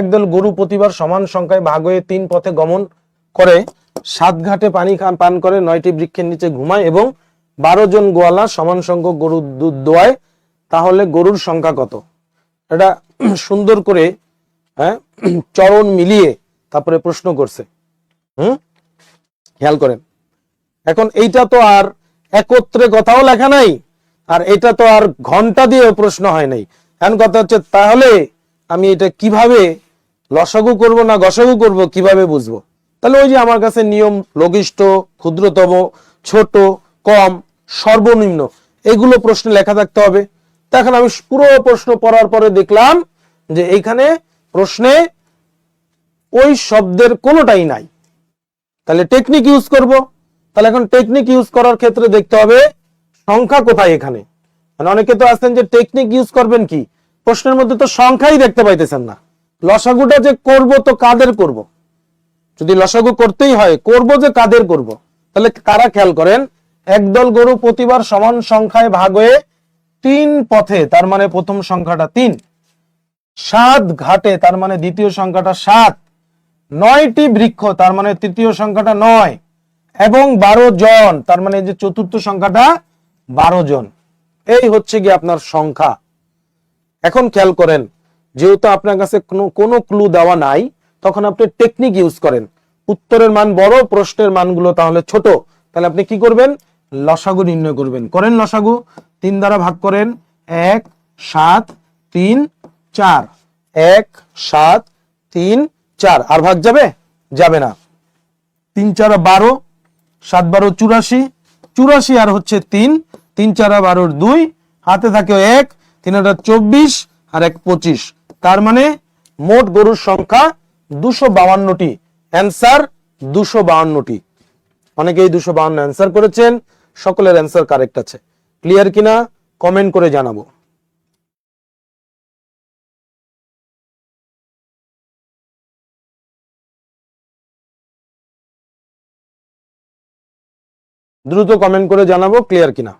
একদল গরু প্রতিবার সমান সংখ্যায় ভাগ হয়ে তিন পথে গমন করে, সাত ঘাটে পানি পান করে, নয়টি বৃক্ষের নিচে ঘুমায় এবং বারো জন গোয়ালা সমান সংখ্যক গরুর দুধ দোয়ায়, তাহলে গরুর সংখ্যা কত? এটা সুন্দর করে হ্যাঁ চরণ মিলিয়ে তারপরে প্রশ্ন করছে। হুম? খেয়াল করেন। এখন এইটা তো আর একত্রে কথাও লেখা নাই, আর এটা তো আর ঘণ্টা দিয়ে প্রশ্ন হয় নাই। এখন কথা হচ্ছে, তাহলে আমি এটা কীভাবে লসাগু করব না গসাগু করব, কীভাবে বুঝব? তাহলে ওই যে আমার কাছে নিয়ম, লঘিষ্ঠ, ক্ষুদ্রতম, ছোট, কম, সর্বনিম্ন, এগুলো প্রশ্নে লেখা থাকতে হবে। তো এখন আমি পুরো প্রশ্ন পড়ার পরে দেখলাম যে এইখানে প্রশ্নে ওই শব্দের কোনোটাই নাই। তাহলে টেকনিক ইউজ করব। তাহলে এখন টেকনিক ইউজ করার ক্ষেত্রে দেখতে হবে সংখ্যা কোথায় এখানে? মানে অনেকে তো আছেন যে টেকনিক ইউজ করবেন কি? প্রশ্নের মধ্যে তো সংখ্যাই দেখতে পাইতেছেন না। লসাগুটা যে করব তো কাদের করব? যদি লসাগু করতেই হয়, করব যে কাদের করব? তাহলে কারা খেয়াল করেন? একদল গরু প্রতিবার সমান সংখ্যায় ভাগ হয়ে তিন পথে, তার মানে প্রথম সংখ্যাটা তিন, সাত ঘাটে, তার মানে দ্বিতীয় সংখ্যাটা সাত, নয়টি বৃক্ষ, তার মানে তৃতীয় সংখ্যাটা নয়, এবং বারো জন, তার মানে যে চতুর্থ সংখ্যাটা বারো জন। এই হচ্ছে গিয়ে আপনার সংখ্যা। এখন খেয়াল করেন যেহেতু আপনার কাছে কোনো ক্লু দেওয়া নাই, তখন আপনি টেকনিক ইউজ করেন। উত্তরের মান বড়, প্রশ্নের মানগুলো তাহলে ছোট। তাহলে আপনি কি করবেন? লসাগু নির্ণয় করবেন। করেন লসাগু। তিন দ্বারা ভাগ করেন। এক, সাত, তিন, চার। এক, সাত, তিন, চার। আর ভাগ যাবে? যাবে না। তিন চারা বারো, সাত বারো চুরাশি। চুরাশি আর হচ্ছে তিন। তিন চারা বারোর দুই। হাতে থাকে এক, তিন হাজার চব্বিশ আর এক পঁচিশ। তার মানে মোট গরুর সংখ্যা দুশো বাউান্নটি। অ্যান্সার দুশো বাউান্নটি। অনেকেই দুশো বাউন্ন অ্যান্সার করেছেন, সকলের অ্যান্সার কারেক্ট আছে। ক্লিয়ার কিনা? কমেন্ট করে জানাব। দ্রুত কমেন্ট করে জানাব ক্লিয়ার কিনা?